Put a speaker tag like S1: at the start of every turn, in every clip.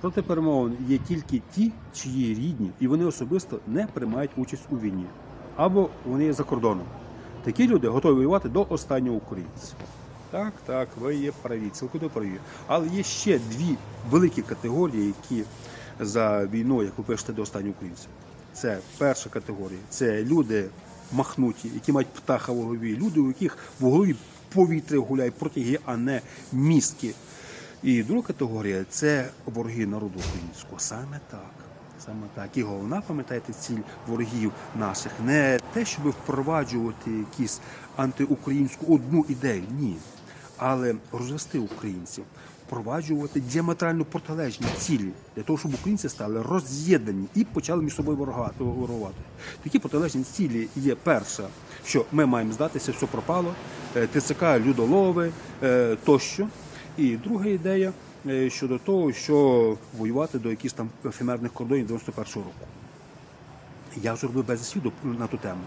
S1: Проти перемовин є тільки ті, чиї рідні, і вони особисто не приймають участь у війні. Або вони є за кордоном. Такі люди готові воювати до останнього українця. Так, так, ви є праві, цілком праві. Але є ще дві великі категорії, які за війною, як ви пишете, до останнього українця. Це перша категорія. Це люди махнуті, які мають птаха в голові, люди, у яких в голові повітря гуляє протяги, а не містки. І друга категорія це вороги народу українського. Саме так. Саме так. І головна, пам'ятаєте, ціль ворогів наших не те, щоб впроваджувати якісь антиукраїнську одну ідею, ні. Але розвести українців, впроваджувати діаметрально протилежні цілі для того, щоб українці стали роз'єднані і почали між собою ворогувати. Такі протилежні цілі є перша, що ми маємо здатися, все пропало, е, ТЦК, людолови е, тощо. І друга ідея е, щодо того, що воювати до якихось там ефемерних кордонів 91-го року. Я вже робив без свідок на ту тему,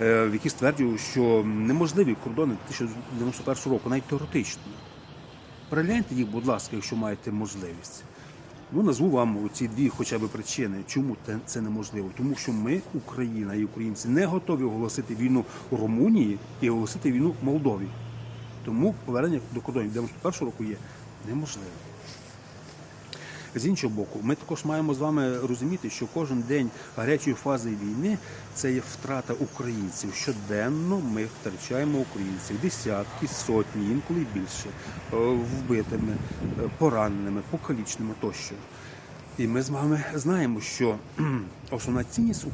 S1: е, в якій стверджував, що неможливі кордони 1991 року, навіть теоретично. Перегляньте їх, будь ласка, якщо маєте можливість. Ну, назву вам ці дві хоча б причини, чому це неможливо. Тому що ми, Україна і українці, не готові оголосити війну Румунії і оголосити війну Молдові. Тому повернення до кордонів 91 року є неможливим. З іншого боку, ми також маємо з вами розуміти, що кожен день гарячої фази війни це є втрата українців. Щоденно ми втрачаємо українців десятки, сотні, інколи більше, е, вбитими, е, пораненими, покалічними тощо. І ми з вами знаємо, що основна цінність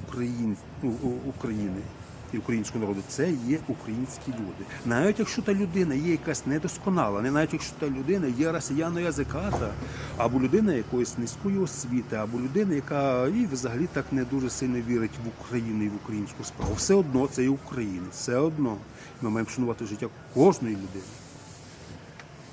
S1: України і українського народу це є українські люди. Навіть якщо та людина є якась недосконала, не навіть якщо та людина є росіяною язиката, або людина якоїсь низької освіти, або людина, яка і взагалі так не дуже сильно вірить в Україну і в українську справу. Все одно це є Україна, все одно. Ми маємо шанувати життя кожної людини.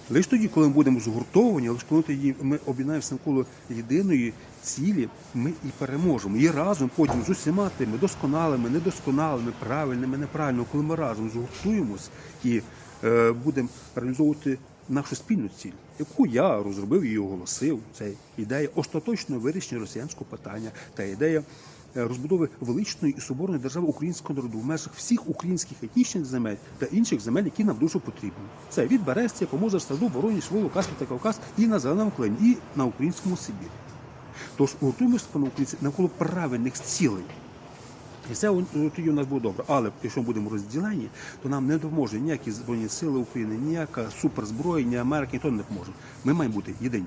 S1: Лише тоді, коли ми будемо згуртовані, лише коли тоді ми об'єднаємося навколо єдиної цілі, ми і переможемо. І разом потім з усіма тими досконалими, недосконалими, правильними, неправильними, коли ми разом згуртуємось і е, будемо реалізовувати нашу спільну ціль, яку я розробив і оголосив. Це ідея остаточного вирішення росіянського питання та ідея е, розбудови величної і соборної держави українського народу в межах всіх українських етнічних земель та інших земель, які нам дуже потрібні. Це від Берестя, Помоза, Старду, Вороніж, Волу, Каспі та Кавказ і на Зеленому клені, і на українському Сибірі. Тож гуртуємося, пане українці, навколо правильних цілей. І все у- тоді у нас буде добре. Але якщо ми будемо розділені, то нам не допоможе ніякі збройні сили України, ніяка суперзброя, ні Америка, ніхто не допоможе. Ми маємо бути єдині.